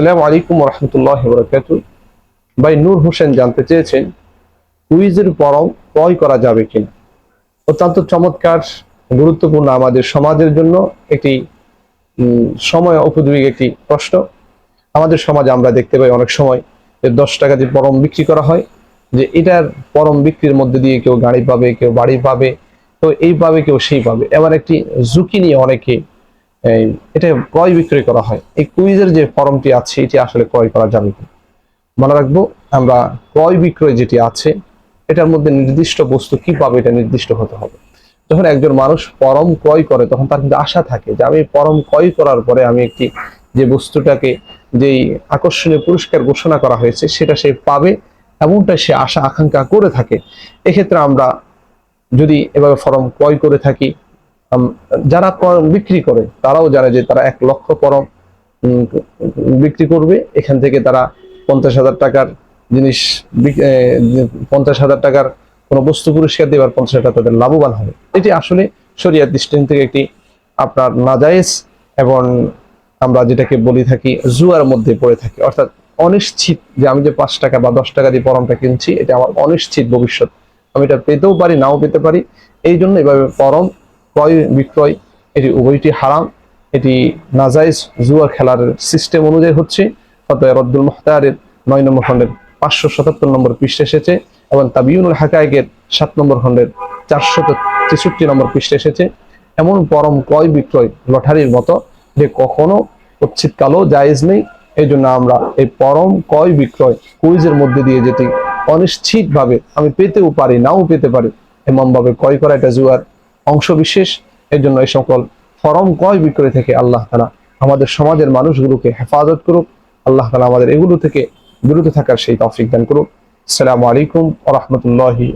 আসসালামু আলাইকুম রহমতুল্লাহ বরকাত ভাই, নূর হোসেন জানতে চেয়েছেন, কুইজের পরম ক্রয় করা যাবে কিনা। অত্যন্ত চমৎকার, গুরুত্বপূর্ণ আমাদের সমাজের জন্য একটি সময় উপযোগী একটি প্রশ্ন। আমাদের সমাজে আমরা দেখতে পাই অনেক সময় যে দশ টাকা দিয়ে পরম বিক্রি করা হয়, যে এটার পরম বিক্রির মধ্যে দিয়ে কেউ গাড়ি পাবে, কেউ বাড়ি পাবে, তো এই পাবে, কেউ সেই পাবে। এবার একটি ঝুঁকি নিয়ে অনেকে এই, এটা ক্রয় বিক্রয় করা হয়। এই কুইজের যে ফর্মটি আছে এটি আসলে ক্রয় করা যাবে কি মনে রাখব আমরা ক্রয় বিক্রয় যেটি আছে এটার মধ্যে নির্দিষ্ট বস্তু কি পাবে এটা নির্দিষ্ট হতে হবে। যখন একজন মানুষ পরম ক্রয় করে তখন তার কিন্তু আশা থাকে যে আমি পরম ক্রয় করার পরে আমি একটি যে বস্তুটাকে যেই আকর্ষণীয় পুরস্কার ঘোষণা করা হয়েছে সেটা সে পাবে এমনটা সে আশা আকাঙ্ক্ষা করে থাকে। এক্ষেত্রে আমরা যদি এভাবে ফরম ক্রয় করে থাকি যারা বিক্রি করে, তারাও জানে যে তারা এক লক্ষ পরম বিক্রি করবে। এখান থেকে তারা পঞ্চাশ হাজার টাকার জিনিস পঞ্চাশ হাজার টাকার কোনো বস্তু পুরস্কার আর পঞ্চাশ হাজার তাদের লাভবান হবে। এটি আসলে শরিয়ার দৃষ্টিকোণ থেকে একটি আপনার নাজায়েজ এবং আমরা যেটাকে বলি থাকি জুয়ার মধ্যে পড়ে থাকি। অর্থাৎ অনিশ্চিত যে আমি যে পাঁচ টাকা বা দশ টাকা দিয়ে পরমটা কিনছি, এটা আমার অনিশ্চিত ভবিষ্যৎ। আমি এটা পেতেও পারি, নাও পেতে পারি। এই জন্য এভাবে পরম ক্রয়, বিক্রয়, এটি উভয়টি হারাম। এটি নাজাইজ জুয়া খেলার সিস্টেম অনুযায়ী হচ্ছে। অতএব রদ্দুল মুখতারের নয় নম্বর খণ্ডের পাঁচশো সাতাত্তর নম্বর পৃষ্ঠে এসেছে এবং তাবিউনুল হাকায়কের সাত নম্বর খণ্ডের চারশত তেষট্টি নম্বর পৃষ্ঠে এসেছে। এমন পরম ক্রয়, বিক্রয় লটারির মতো যে কখনো উচ্ছিতকালও জায়েজ নেই। এই জন্য আমরা এই পরম ক্রয়, বিক্রয় কুইজের মধ্যে দিয়ে যেটি অনিশ্চিত ভাবে আমি পেতেও পারি, নাও পেতে পারি এমন ভাবে ক্রয় করা এটা জুয়ার অংশ বিশেষ এর জন্য এই সকল ফরম ক্রয় বিক্রয় থেকে আল্লাহ তালা আমাদের সমাজের মানুষগুলোকে হেফাজত করুক। আল্লাহ তালা আমাদের এগুলো থেকে বিরত থাকার সেই তফিক দান করুক। আসসালামু আলাইকুম রাহমাতুল্লাহি